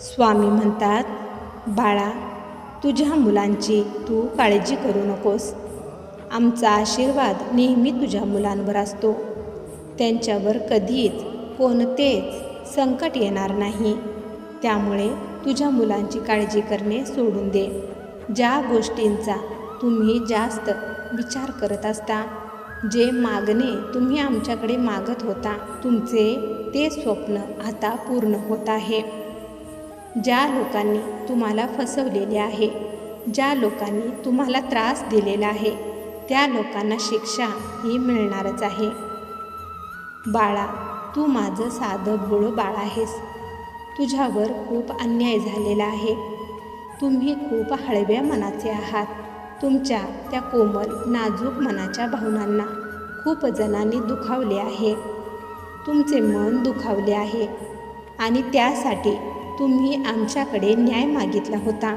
स्वामी म्हणतात बाळा तुझ्या मुलांची तू काळजी करू नकोस. आमचा आशीर्वाद नेहमी तुझ्या मुलांवर असतो. त्यांच्यावर कधीच कोणतेच संकट येणार नाही. त्यामुळे तुझ्या मुलांची काळजी करणे सोडून दे. ज्या गोष्टींचा तुम्ही जास्त विचार करत असता जे मागणे तुम्ही आमच्याकडे मागत होता तुमचे ते स्वप्न आता पूर्ण होत आहे. ज्या लोकांनी तुम्हाला फसवलेले आहे ज्या लोकांनी तुम्हाला त्रास दिलेला आहे त्या लोकांना शिक्षा ही मिळणारच आहे. बाळा तू माझं साधं भोळं बाळ आहेस. तुझ्यावर खूप अन्याय झालेला आहे. तुम्ही खूप हळव्या मनाचे आहात. तुमच्या त्या कोमल नाजूक मनाच्या भावनांना खूप जणांनी दुखावले आहे. तुमचे मन दुखावले आहे. आणि त्यासाठी तुम्ही आमच्याकडे न्याय मागितला होता.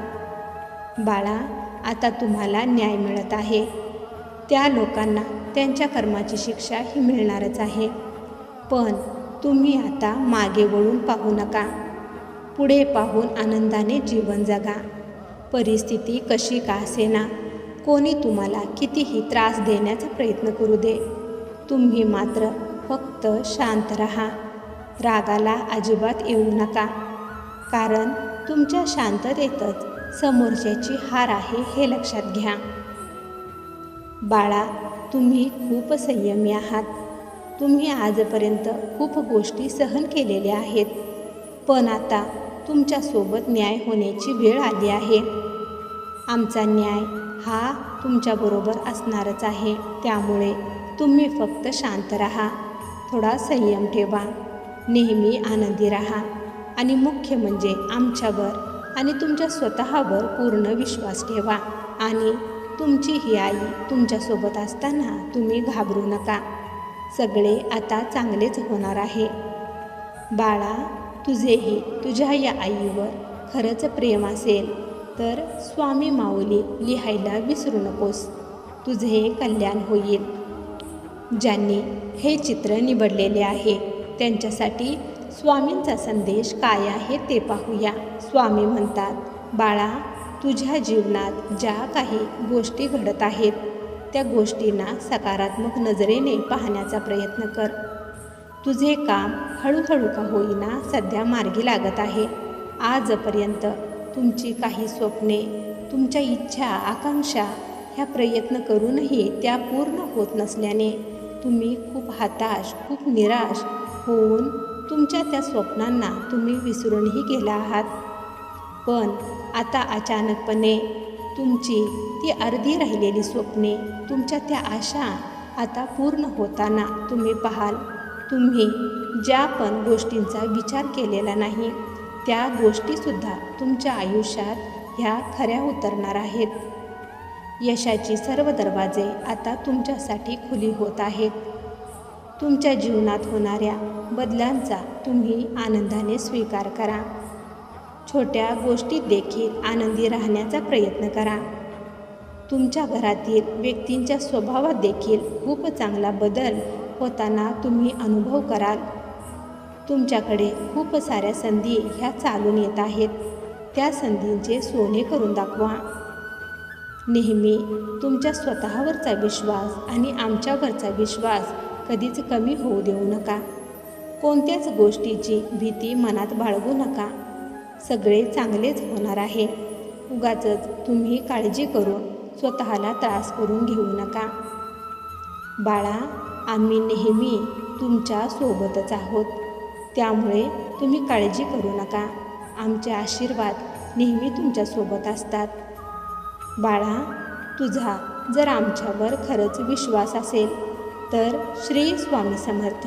बाळा आता तुम्हाला न्याय मिळत आहे. त्या लोकांना त्यांच्या कर्माची शिक्षा ही मिळणारच आहे. पण तुम्ही आता मागे वळून पाहू नका. पुढे पाहून आनंदाने जीवन जगा. परिस्थिती कशी का असेना? कोणी तुम्हाला कितीही त्रास देण्याचा प्रयत्न करू दे. तुम्ही मात्र फक्त शांत रहा. रागाला अजिबात येऊ नका. कारण तुमच्या शांततेतच समोरच्याची हार आहे हे लक्षात घ्या. बाळा तुम्ही खूप संयमी आहात. तुम्ही आजपर्यंत खूप गोष्टी सहन केलेल्या आहेत. पण आता तुमच्यासोबत न्याय होण्याची वेळ आली आहे. आमचा न्याय हा तुमच्याबरोबर असणारच आहे. त्यामुळे तुम्ही फक्त शांत राहा. थोडा संयम ठेवा. नेहमी आनंदी राहा. आणि मुख्य म्हणजे आमच्यावर आणि तुमच्या स्वतःवर पूर्ण विश्वास ठेवा. आणि तुमची ही आई तुमच्यासोबत असताना तुम्ही घाबरू नका. सगळे आता चांगलेच होणार आहे. बाळा तुझेही तुझ्या या आईवर खरंच प्रेम असेल तर स्वामी माऊली लिहायला विसरू नकोस. तुझे कल्याण होईल. ज्यांनी हे चित्र निवडलेले आहे त्यांच्यासाठी स्वामींचा संदेश काय आहे ते पाहूया. स्वामी म्हणतात बाळा तुझ्या जीवनात ज्या काही गोष्टी घडत आहेत त्या गोष्टींना सकारात्मक नजरेने पाहण्याचा प्रयत्न कर. तुझे काम हळूहळू का होईना सध्या मार्गी लागत आहे. आजपर्यंत तुमची काही स्वप्ने तुमच्या इच्छा आकांक्षा ह्या प्रयत्न करूनही त्या पूर्ण होत नसल्याने तुम्ही खूप हताश खूप निराश होऊन तुमच्या त्या स्वप्नांना तुम्ही विसरूनही गेला आहात. पण आता अचानकपणे तुमची ती अर्धी राहिलेली स्वप्ने तुमच्या त्या आशा आता पूर्ण होताना तुम्ही पाहाल. तुम्ही ज्या पण गोष्टींचा विचार केलेला नाही त्या गोष्टीसुद्धा तुमच्या आयुष्यात ह्या खऱ्या उतरणार आहेत. यशाची सर्व दरवाजे आता तुमच्यासाठी खुली होत आहेत. तुमच्या जीवनात होणाऱ्या बदलांचा तुम्ही आनंदाने स्वीकार करा. छोट्या गोष्टीत देखील आनंदी राहण्याचा प्रयत्न करा. तुमच्या घरातील व्यक्तींच्या स्वभावात देखील खूप चांगला बदल होताना तुम्ही अनुभव कराल. तुमच्याकडे खूप साऱ्या संधी ह्या चालून येत आहेत. त्या संधींचे सोने करून दाखवा. नेहमी तुमच्या स्वतःवरचा विश्वास आणि आमच्यावरचा विश्वास कधीच कमी होऊ देऊ नका. कोणत्याच गोष्टीची भीती मनात बाळगू नका. सगळे चांगलेच होणार आहे. उगाच तुम्ही काळजी करून स्वतःला त्रास करून घेऊ नका. बाळा आम्ही नेहमी तुमच्या सोबतच आहोत. त्यामुळे तुम्ही काळजी करू नका. आमचे आशीर्वाद नेहमी तुमच्यासोबत असतात. बाळा तुझा जर आमच्यावर खरंच विश्वास असेल तर श्री स्वामी समर्थ.